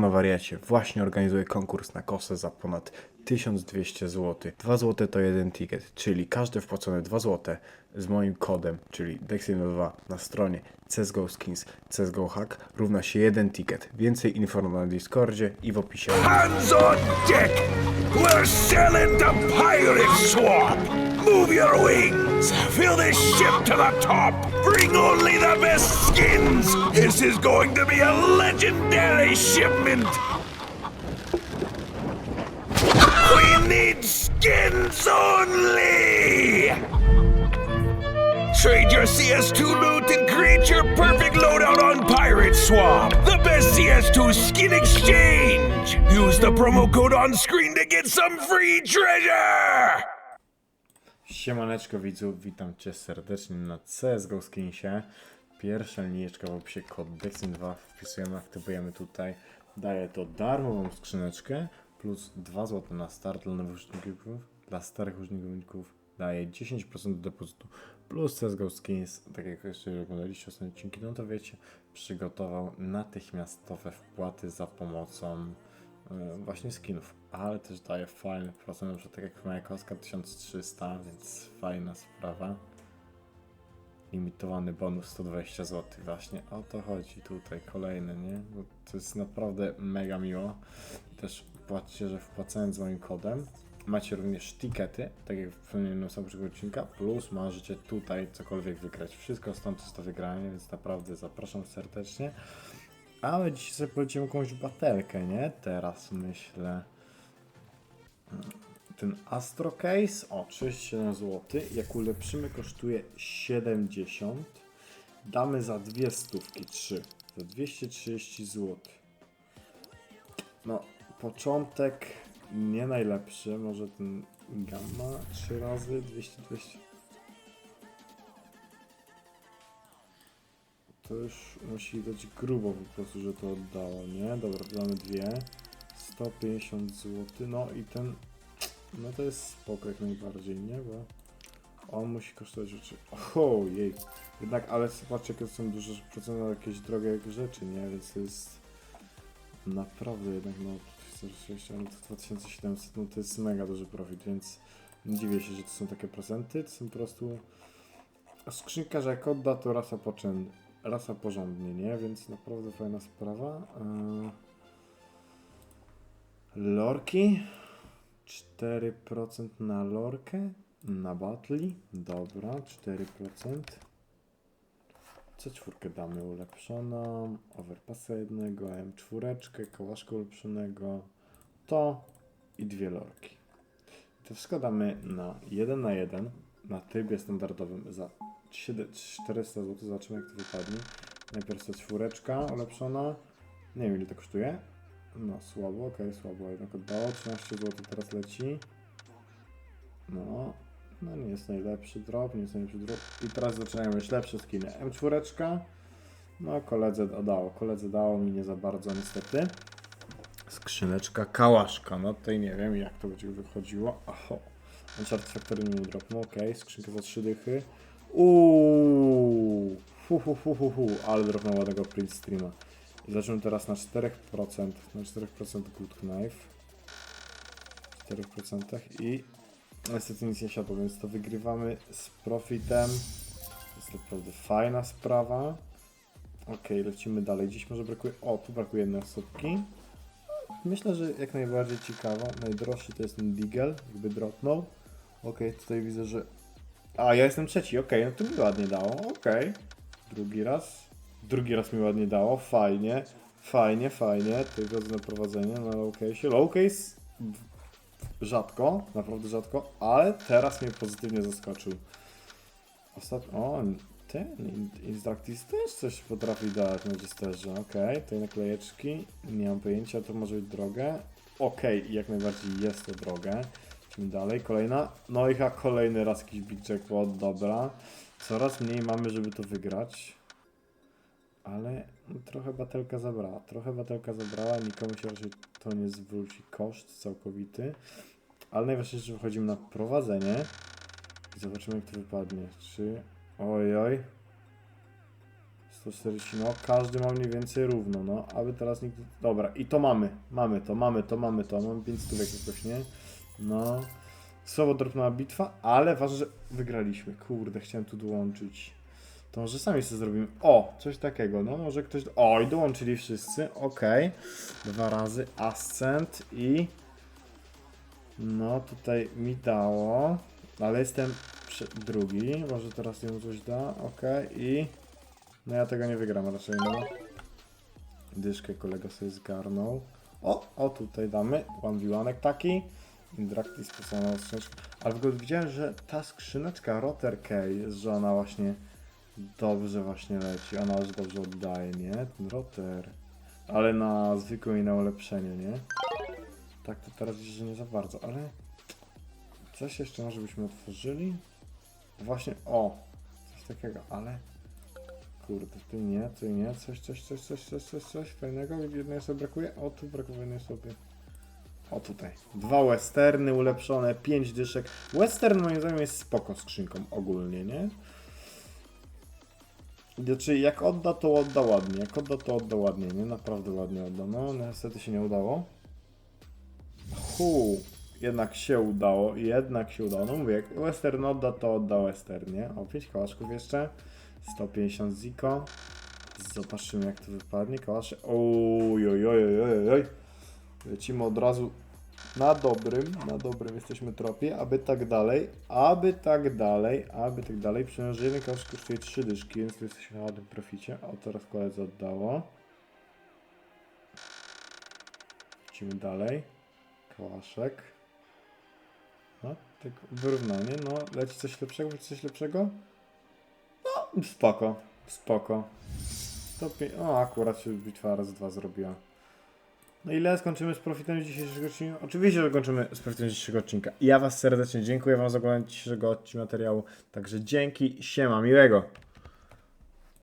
Siemano wariacie, właśnie organizuję konkurs na kosę za ponad 1200 zł. 2 zł to jeden ticket, czyli każde wpłacone 2 zł z moim kodem, czyli Dexino2 na stronie CSGO Skins CSGO Hack równa się jeden ticket. Więcej informacji na Discordzie i w opisie. Hands on deck! We're sailing to Pirate Swamp! Move your wings! Fill this ship to the top! Bring only the best skins! This is going to be a legendary shipment! We need skins only! Trade your CS2 loot and create your perfect loadout on Pirate Swap. The best CS2 skin exchange. Use the promo code on screen to get some free treasure. Siemaneczko widzów, witam cię serdecznie na CSGO Skinsie. Pierwsza linijeczka w opisie kod Dexin2 wpisujemy, aktywujemy tutaj. Daje to darmową skrzyneczkę plus 2 zł na start dla nowych użytkowników. Dla starych użytkowników daje 10% do depozytu plus CSGO Skins, tak jak jeszcze oglądaliście ostatnie odcinki, no to wiecie, przygotował natychmiastowe wpłaty za pomocą e, właśnie skinów, ale też daje fajny procent, na przykład tak jak moja kostka 1300, więc fajna sprawa. Limitowany bonus 120 zł, właśnie o to chodzi tutaj, kolejny, nie? Bo to jest naprawdę mega miło. Też płacicie, że wpłacając moim kodem macie również tikety, tak jak wspomniałem na samym odcinka, plus możecie tutaj cokolwiek wygrać. Wszystko stąd jest do wygrania, więc naprawdę zapraszam serdecznie. Ale dzisiaj sobie polecimy jakąś batelkę, nie? Teraz myślę. Ten Astro Case, o 37 zł. Jak ulepszymy, kosztuje 70. Damy za dwie stówki, 3. Za 230 zł. No, początek nie najlepszy. Może ten Gamma 3 razy 200, 200. To już musi być grubo po prostu, że to oddało, nie? Dobra, damy dwie. 150 zł. No i ten. No to jest spoko jak najbardziej, nie? Bo on musi kosztować rzeczy. Ojej. Jednak, ale zobaczcie, jakie są duże procent na jakieś drogie rzeczy, nie? Więc to jest naprawdę jednak, no 46, ale to 2700, no to jest mega duży profit, więc nie dziwię się, że to są takie procenty. To są po prostu skrzynka, że jak odda, to rasa, poczę... rasa porządnie, nie? Więc naprawdę fajna sprawa. Eee... Lorki. 4% na lorkę. Na batli. Dobra, 4%. C4 damy ulepszoną, overpassa jednego, M4, kałaszka ulepszonego, to i dwie lorki. To wszystko damy na 1 na 1 na trybie standardowym za 7 400 zł. Zobaczymy jak to wypadnie. Najpierw C4 ulepszona. Nie wiem ile to kosztuje. No słabo, ok, słabo jednak oddało. 13 zł teraz leci. No, no nie jest najlepszy drop, nie jest najlepszy drop. I teraz zaczynają już lepsze skiny. M4. No koledze oddało, koledze dało mi nie za bardzo niestety. Skrzyneczka kałaszka, no tutaj nie wiem jak to będzie wychodziło. Aho. Uncharted Factory mi dropnął, ok. Skrzynka za 3 dychy. Uuu, hu hu hu hu hu, ale dropnął ładnego print streama. Zaczynamy teraz na 4%, na 4% good knife. 4% i Niestety nic nie siadło, więc to wygrywamy z profitem. Jest naprawdę fajna sprawa. Ok, lecimy dalej. Dziś może brakuje. O, tu brakuje jednej osobki. Myślę, że jak najbardziej ciekawa. Najdroższy to jest ten Deagle, jakby dropnął. Ok, tutaj widzę, że. A, ja jestem trzeci, ok, no to mi ładnie dało. Ok. Drugi raz. Drugi raz mi ładnie dało. Fajnie. Fajnie, fajnie. Na prowadzenie na low case. Low case rzadko, naprawdę rzadko, ale teraz mnie pozytywnie zaskoczył. Ostatnio, o, ten Instructis też coś potrafi dać na Jesterze, okej, okay. tutaj naklejeczki, nie mam pojęcia, to może być drogę, okej, okay, jak najbardziej jest to drogę, idźmy dalej, kolejna, no i chyba kolejny raz jakiś big jackpot, dobra, coraz mniej mamy, żeby to wygrać, ale trochę batelka zabrała, trochę batelka zabrała, nikomu się raczej to nie zwróci koszt całkowity. Ale najważniejsze, że wychodzimy na prowadzenie i zobaczymy jak to wypadnie. Czy... Oj, oj. 140, no każdy ma mniej więcej równo, no, aby teraz nikt... Dobra, i to mamy, mamy to, mamy to, mamy to, mamy 5 stówek jakoś, nie? No, słowo drobna bitwa, ale ważne, że wygraliśmy, kurde, chciałem tu dołączyć. To może sami sobie zrobimy, o, coś takiego, no, może ktoś, o, i dołączyli wszyscy, okej, dwa razy ascent i... No, tutaj mi dało, ale jestem przy- drugi, może teraz jemu coś da, okej, i... No ja tego nie wygram raczej, no. Dyszkę kolega sobie zgarnął. O, o tutaj damy, 1v1 taki. Indrakty specjalna skrzyneczka. Ale w ogóle widziałem, że ta skrzyneczka Rotter Key, że ona właśnie dobrze właśnie leci, ona już dobrze oddaje, nie? Ten Rotter. Ale na zwykłe i na ulepszenie, nie? Tak to teraz widzę, że nie za bardzo, ale... Coś jeszcze może byśmy otworzyli? Właśnie, o! Coś takiego, ale... Kurde, tu nie, tu nie, coś, coś, coś, coś, coś, coś, coś fajnego, jednej osoby brakuje? O, tu brakuje jednej osoby. O, tutaj. Dwa westerny ulepszone, pięć dyszek. Western moim zdaniem jest spoko skrzynką ogólnie, nie? Znaczy, jak odda, to odda ładnie. Jak odda, to odda ładnie, nie? Naprawdę ładnie odda. No, niestety się nie udało. Hu, jednak się udało, jednak się udało. No mówię, jak Western odda, to odda Western, nie? O, 5 kałaszków jeszcze. 150 ziko. Zobaczymy jak to wypadnie. Kałasze. Oj, oj, oj, oj, oj, oj. Lecimy od razu na dobrym, na dobrym jesteśmy tropie, aby tak dalej, aby tak dalej, aby tak dalej. Jeden kałasz kosztuje 3 dyszki, więc tu jesteśmy na ładnym proficie. O, teraz koledze oddało. Lecimy dalej. Kałaszek. No, tak wyrównanie. No, leci coś lepszego, leci coś lepszego? No, spoko, spoko. To pi- o, akurat się bitwa raz dwa zrobiła. No ile skończymy z profitem z dzisiejszego odcinka? Oczywiście, że kończymy z profitem z dzisiejszego odcinka. Ja Was serdecznie dziękuję Wam za oglądanie dzisiejszego odcinka materiału. Także dzięki, siema, miłego.